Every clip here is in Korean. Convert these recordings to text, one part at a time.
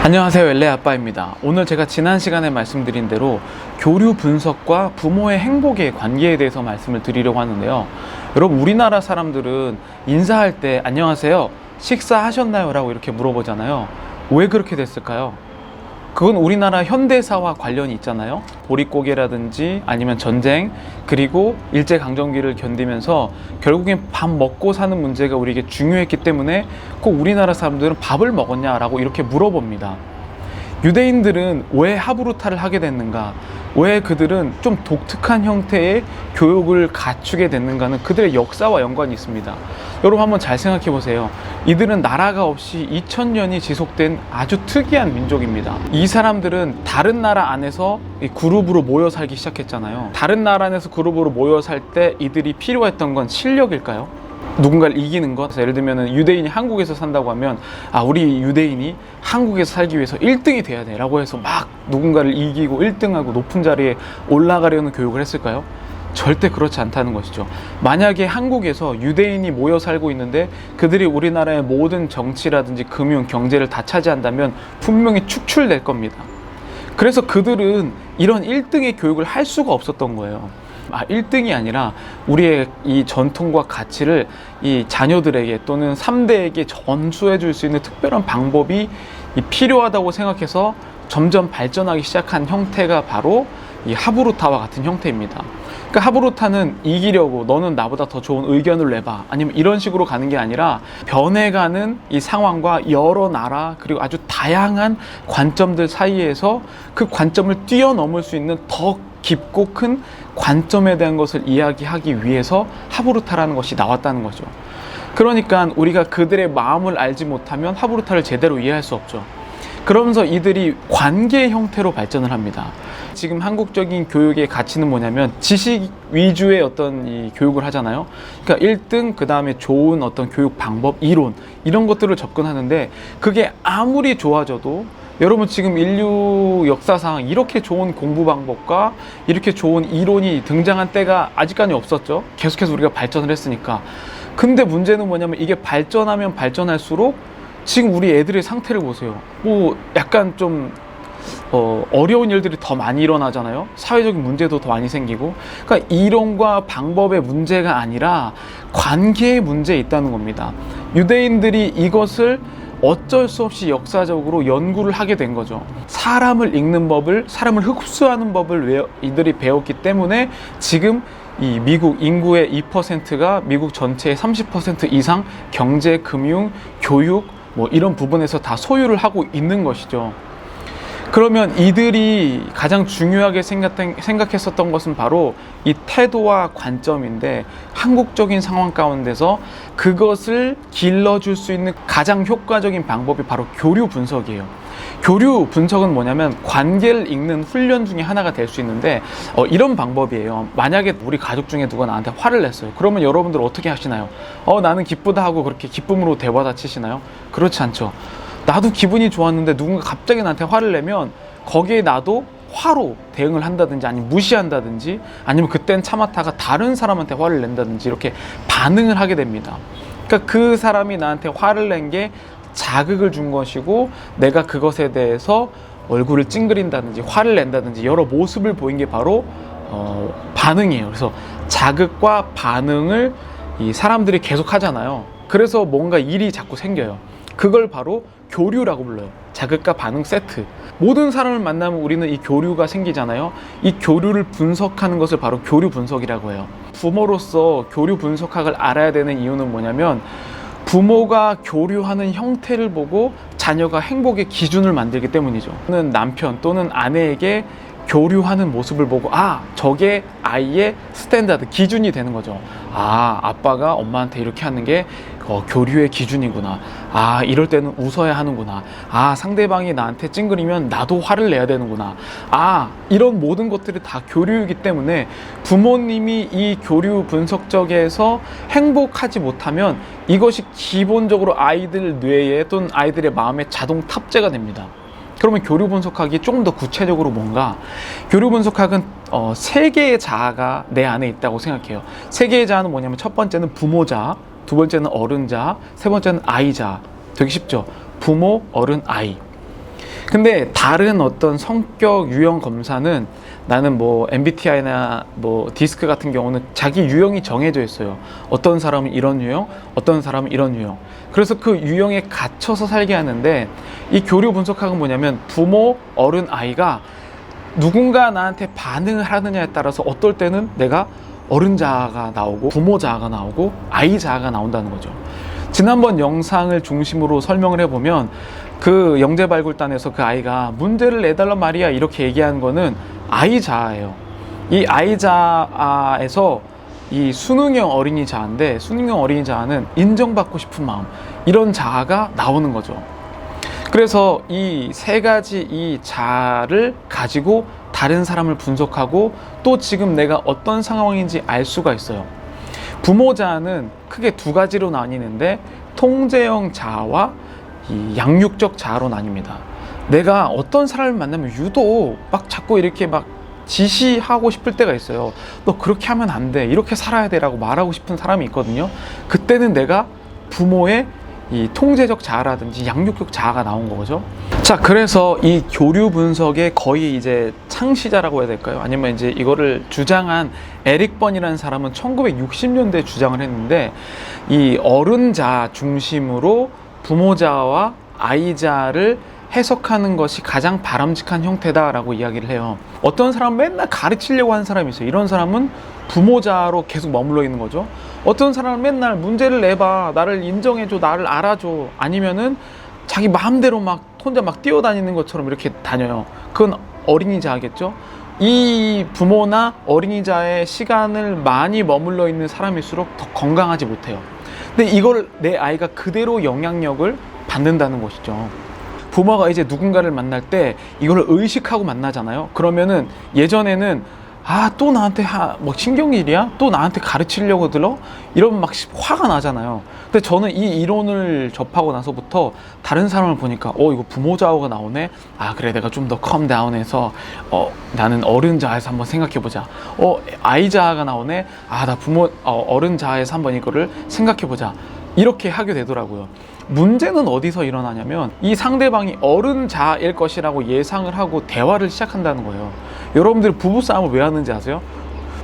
안녕하세요 엘레 아빠입니다 오늘 제가 지난 시간에 말씀드린 대로 교류 분석과 부모의 행복의 관계에 대해서 말씀을 드리려고 하는데요 여러분 우리나라 사람들은 인사할 때 안녕하세요 식사하셨나요? 라고 이렇게 물어보잖아요 왜 그렇게 됐을까요? 그건 우리나라 현대사와 관련이 있잖아요. 보릿고개라든지 아니면 전쟁 그리고 일제 강점기를 견디면서 결국엔 밥 먹고 사는 문제가 우리에게 중요했기 때문에 꼭 우리나라 사람들은 밥을 먹었냐라고 이렇게 물어봅니다. 유대인들은 왜 하브루타를 하게 됐는가? 왜 그들은 좀 독특한 형태의 교육을 갖추게 됐는가는 그들의 역사와 연관이 있습니다. 여러분 한번 잘 생각해 보세요. 이들은 나라가 없이 2000년이 지속된 아주 특이한 민족입니다. 이 사람들은 다른 나라 안에서 이 그룹으로 모여 살기 시작했잖아요. 다른 나라 안에서 그룹으로 모여 살 때 이들이 필요했던 건 실력일까요? 누군가를 이기는 것. 예를 들면 유대인이 한국에서 산다고 하면 아 우리 유대인이 한국에서 살기 위해서 1등이 돼야 돼 라고 해서 막 누군가를 이기고 1등하고 높은 자리에 올라가려는 교육을 했을까요? 절대 그렇지 않다는 것이죠. 만약에 한국에서 유대인이 모여 살고 있는데 그들이 우리나라의 모든 정치라든지 금융, 경제를 다 차지한다면 분명히 축출될 겁니다. 그래서 그들은 이런 1등의 교육을 할 수가 없었던 거예요. 아, 1등이 아니라 우리의 이 전통과 가치를 이 자녀들에게 또는 3대에게 전수해 줄 수 있는 특별한 방법이 이 필요하다고 생각해서 점점 발전하기 시작한 형태가 바로 이 하브루타와 같은 형태입니다. 그러니까 하브루타는 이기려고 너는 나보다 더 좋은 의견을 내봐. 아니면 이런 식으로 가는 게 아니라 변해가는 이 상황과 여러 나라 그리고 아주 다양한 관점들 사이에서 그 관점을 뛰어넘을 수 있는 더 깊고 큰 관점에 대한 것을 이야기하기 위해서 하브루타라는 것이 나왔다는 거죠. 그러니까 우리가 그들의 마음을 알지 못하면 하브루타를 제대로 이해할 수 없죠. 그러면서 이들이 관계 형태로 발전을 합니다. 지금 한국적인 교육의 가치는 뭐냐면 지식 위주의 어떤 이 교육을 하잖아요. 그러니까 1등, 그 다음에 좋은 어떤 교육 방법, 이론, 이런 것들을 접근하는데 그게 아무리 좋아져도 여러분 지금 인류 역사상 이렇게 좋은 공부 방법과 이렇게 좋은 이론이 등장한 때가 아직까지 없었죠. 계속해서 우리가 발전을 했으니까. 근데 문제는 뭐냐면 이게 발전하면 발전할수록 지금 우리 애들의 상태를 보세요. 뭐 약간 좀 어, 어려운 일들이 더 많이 일어나잖아요. 사회적인 문제도 더 많이 생기고. 그러니까 이론과 방법의 문제가 아니라 관계의 문제에 있다는 겁니다. 유대인들이 이것을 어쩔 수 없이 역사적으로 연구를 하게 된 거죠. 사람을 읽는 법을, 사람을 흡수하는 법을 외- 이들이 배웠기 때문에 지금 이 미국 인구의 2%가 미국 전체의 30% 이상 경제, 금융, 교육 뭐 이런 부분에서 다 소유를 하고 있는 것이죠. 그러면 이들이 가장 중요하게 생각했었던 것은 바로 이 태도와 관점인데 한국적인 상황 가운데서 그것을 길러줄 수 있는 가장 효과적인 방법이 바로 교류 분석이에요. 교류 분석은 뭐냐면 관계를 읽는 훈련 중에 하나가 될 수 있는데 어, 이런 방법이에요. 만약에 우리 가족 중에 누가 나한테 화를 냈어요. 그러면 여러분들 어떻게 하시나요? 어 나는 기쁘다 하고 그렇게 기쁨으로 대화다 치시나요? 그렇지 않죠. 나도 기분이 좋았는데 누군가 갑자기 나한테 화를 내면 거기에 나도 화로 대응을 한다든지 아니면 무시한다든지 아니면 그땐 참았다가 다른 사람한테 화를 낸다든지 이렇게 반응을 하게 됩니다. 그러니까 그 사람이 나한테 화를 낸 게 자극을 준 것이고 내가 그것에 대해서 얼굴을 찡그린다든지 화를 낸다든지 여러 모습을 보인 게 바로 어, 반응이에요. 그래서 자극과 반응을 이 사람들이 계속 하잖아요. 그래서 뭔가 일이 자꾸 생겨요. 그걸 바로 교류라고 불러요. 자극과 반응 세트. 모든 사람을 만나면 우리는 이 교류가 생기잖아요. 이 교류를 분석하는 것을 바로 교류 분석이라고 해요. 부모로서 교류 분석학을 알아야 되는 이유는 뭐냐면 부모가 교류하는 형태를 보고 자녀가 행복의 기준을 만들기 때문이죠. 또는 남편 또는 아내에게 교류하는 모습을 보고 아 저게 아이의 스탠다드 기준이 되는 거죠. 아 아빠가 엄마한테 이렇게 하는 게 어, 교류의 기준이구나. 아 이럴 때는 웃어야 하는구나. 아 상대방이 나한테 찡그리면 나도 화를 내야 되는구나. 아 이런 모든 것들이 다 교류이기 때문에 부모님이 이 교류 분석적에서 행복하지 못하면 이것이 기본적으로 아이들 뇌에 또는 아이들의 마음에 자동 탑재가 됩니다. 그러면 교류 분석학이 조금 더 구체적으로 뭔가 교류 분석학은 어, 세 개의 자아가 내 안에 있다고 생각해요. 세 개의 자아는 뭐냐면 첫 번째는 부모자, 두 번째는 어른자, 세 번째는 아이자. 되게 쉽죠. 부모, 어른, 아이. 근데 다른 어떤 성격 유형 검사는 나는 뭐 MBTI나 뭐 디스크 같은 경우는 자기 유형이 정해져 있어요. 어떤 사람은 이런 유형, 어떤 사람은 이런 유형. 그래서 그 유형에 갇혀서 살게 하는데 이 교류 분석학은 뭐냐면 부모, 어른, 아이가 누군가 나한테 반응을 하느냐에 따라서 어떨 때는 내가 어른 자아가 나오고 부모 자아가 나오고 아이 자아가 나온다는 거죠. 지난번 영상을 중심으로 설명을 해보면 그 영재발굴단에서 그 아이가 문제를 내달란 말이야 이렇게 얘기한 거는 아이 자아예요. 이 아이 자아에서 이 수능형 어린이 자아인데 수능형 어린이 자아는 인정받고 싶은 마음 이런 자아가 나오는 거죠. 그래서 이 세 가지 이 자아를 가지고 다른 사람을 분석하고 또 지금 내가 어떤 상황인지 알 수가 있어요. 부모 자아는 크게 두 가지로 나뉘는데 통제형 자아와 이 양육적 자아로 나뉩니다. 내가 어떤 사람을 만나면 유독 막 자꾸 이렇게 막 지시하고 싶을 때가 있어요. 너 그렇게 하면 안 돼. 이렇게 살아야 돼 라고 말하고 싶은 사람이 있거든요. 그때는 내가 부모의 이 통제적 자아라든지 양육적 자아가 나온 거죠. 자, 그래서 이 교류 분석의 거의 이제 창시자라고 해야 될까요? 아니면 이제 이거를 주장한 에릭 번이라는 사람은 1960년대에 주장을 했는데 이 어른자 중심으로 부모자와 아이자를 해석하는 것이 가장 바람직한 형태다라고 이야기를 해요. 어떤 사람은 맨날 가르치려고 하는 사람이 있어요. 이런 사람은 부모자로 계속 머물러 있는 거죠. 어떤 사람은 맨날 문제를 내봐, 나를 인정해줘, 나를 알아줘. 아니면은 자기 마음대로 막 혼자 막 뛰어다니는 것처럼 이렇게 다녀요. 그건 어린이자겠죠. 이 부모나 어린이자의 시간을 많이 머물러 있는 사람일수록 더 건강하지 못해요. 근데 이걸 내 아이가 그대로 영향력을 받는다는 것이죠. 부모가 이제 누군가를 만날 때 이걸 의식하고 만나잖아요. 그러면은 예전에는 아 또 나한테 하, 뭐 신경질이야? 또 나한테 가르치려고 들어? 이러면 막 화가 나잖아요. 근데 저는 이 이론을 접하고 나서부터 다른 사람을 보니까 어 이거 부모 자아가 나오네. 아 그래 내가 좀 더 컴다운해서 어 나는 어른 자아에서 한번 생각해 보자. 어 아이 자아가 나오네. 아 나 부모 어, 어른 자아에서 한번 이거를 생각해 보자. 이렇게 하게 되더라고요. 문제는 어디서 일어나냐면 이 상대방이 어른 자일 것이라고 예상을 하고 대화를 시작한다는 거예요. 여러분들 부부싸움을 왜 하는지 아세요?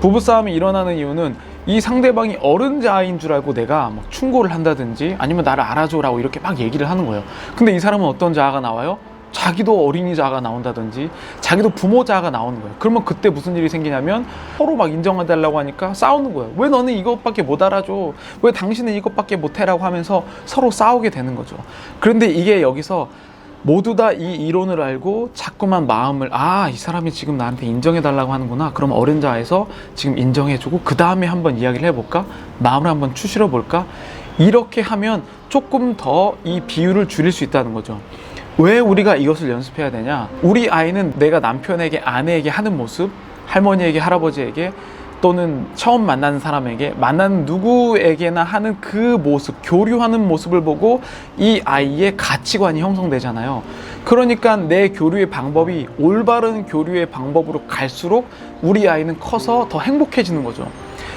부부싸움이 일어나는 이유는 이 상대방이 어른 자인 줄 알고 내가 막 충고를 한다든지 아니면 나를 알아줘라고 이렇게 막 얘기를 하는 거예요. 근데 이 사람은 어떤 자아가 나와요? 자기도 어린이 자아가 나온다든지 자기도 부모 자아가 나오는 거예요. 그러면 그때 무슨 일이 생기냐면 서로 막 인정해달라고 하니까 싸우는 거예요. 왜 너는 이것밖에 못 알아줘? 왜 당신은 이것밖에 못해라고 하면서 서로 싸우게 되는 거죠. 그런데 이게 여기서 모두 다 이 이론을 알고 자꾸만 마음을 아 이 사람이 지금 나한테 인정해 달라고 하는구나 그럼 어른 자에서 지금 인정해 주고 그 다음에 한번 이야기를 해볼까 마음을 한번 추스려 볼까 이렇게 하면 조금 더 이 비율을 줄일 수 있다는 거죠 왜 우리가 이것을 연습해야 되냐 우리 아이는 내가 남편에게 아내에게 하는 모습 할머니에게 할아버지에게 또는 처음 만나는 사람에게 만나는 누구에게나 하는 그 모습, 교류하는 모습을 보고 이 아이의 가치관이 형성되잖아요. 그러니까 내 교류의 방법이 올바른 교류의 방법으로 갈수록 우리 아이는 커서 더 행복해지는 거죠.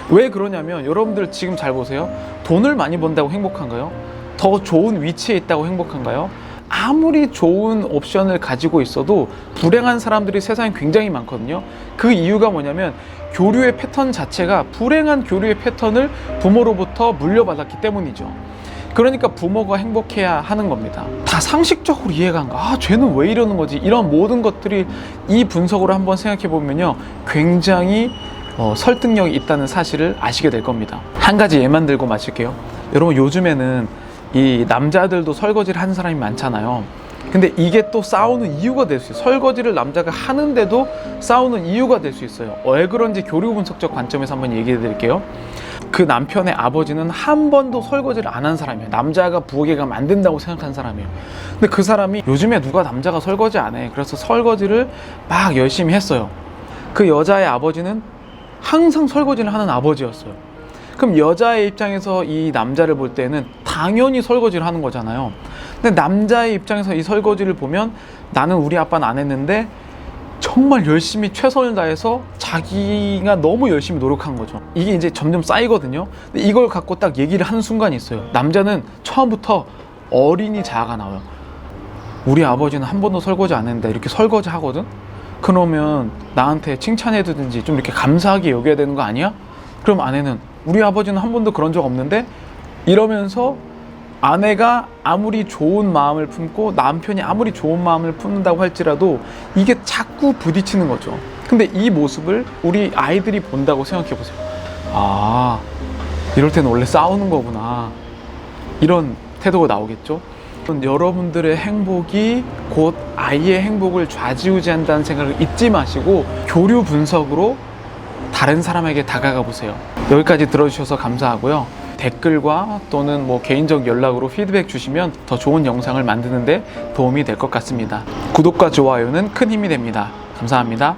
왜 그러냐면 여러분들 지금 잘 보세요. 돈을 많이 번다고 행복한가요? 더 좋은 위치에 있다고 행복한가요? 아무리 좋은 옵션을 가지고 있어도 불행한 사람들이 세상에 굉장히 많거든요. 그 이유가 뭐냐면 교류의 패턴 자체가 불행한 교류의 패턴을 부모로부터 물려받았기 때문이죠. 그러니까 부모가 행복해야 하는 겁니다. 다 상식적으로 이해가 안 가. 아, 쟤는 왜 이러는 거지? 이런 모든 것들이 이 분석으로 한번 생각해 보면요. 굉장히 어, 설득력이 있다는 사실을 아시게 될 겁니다. 한 가지 예만 들고 마칠게요. 여러분, 요즘에는 이 남자들도 설거지를 하는 사람이 많잖아요. 근데 이게 또 싸우는 이유가 될 수 있어요. 설거지를 남자가 하는데도 싸우는 이유가 될 수 있어요. 왜 그런지 교류 분석적 관점에서 한번 얘기해 드릴게요. 그 남편의 아버지는 한 번도 설거지를 안 한 사람이에요. 남자가 부엌에 가면 안 된다고 생각한 사람이에요. 근데 그 사람이 요즘에 누가 남자가 설거지 안 해. 그래서 설거지를 막 열심히 했어요. 그 여자의 아버지는 항상 설거지를 하는 아버지였어요. 그럼 여자의 입장에서 이 남자를 볼 때는 당연히 설거지를 하는 거잖아요. 근데 남자의 입장에서 이 설거지를 보면 나는 우리 아빠는 안 했는데 정말 열심히 최선을 다해서 자기가 너무 열심히 노력한 거죠. 이게 이제 점점 쌓이거든요. 근데 이걸 갖고 딱 얘기를 하는 순간이 있어요. 남자는 처음부터 어린이 자아가 나와요. 우리 아버지는 한 번도 설거지 안 했는데 이렇게 설거지 하거든? 그러면 나한테 칭찬해주든지 좀 이렇게 감사하게 여겨야 되는 거 아니야? 그럼 아내는 우리 아버지는 한 번도 그런 적 없는데 이러면서 아내가 아무리 좋은 마음을 품고 남편이 아무리 좋은 마음을 품는다고 할지라도 이게 자꾸 부딪히는 거죠. 근데 이 모습을 우리 아이들이 본다고 생각해 보세요. 아, 이럴 때는 원래 싸우는 거구나. 이런 태도가 나오겠죠. 여러분들의 행복이 곧 아이의 행복을 좌지우지한다는 생각을 잊지 마시고 교류 분석으로 다른 사람에게 다가가 보세요. 여기까지 들어주셔서 감사하고요. 댓글과 또는 뭐 개인적 연락으로 피드백 주시면 더 좋은 영상을 만드는데 도움이 될 것 같습니다. 구독과 좋아요는 큰 힘이 됩니다. 감사합니다.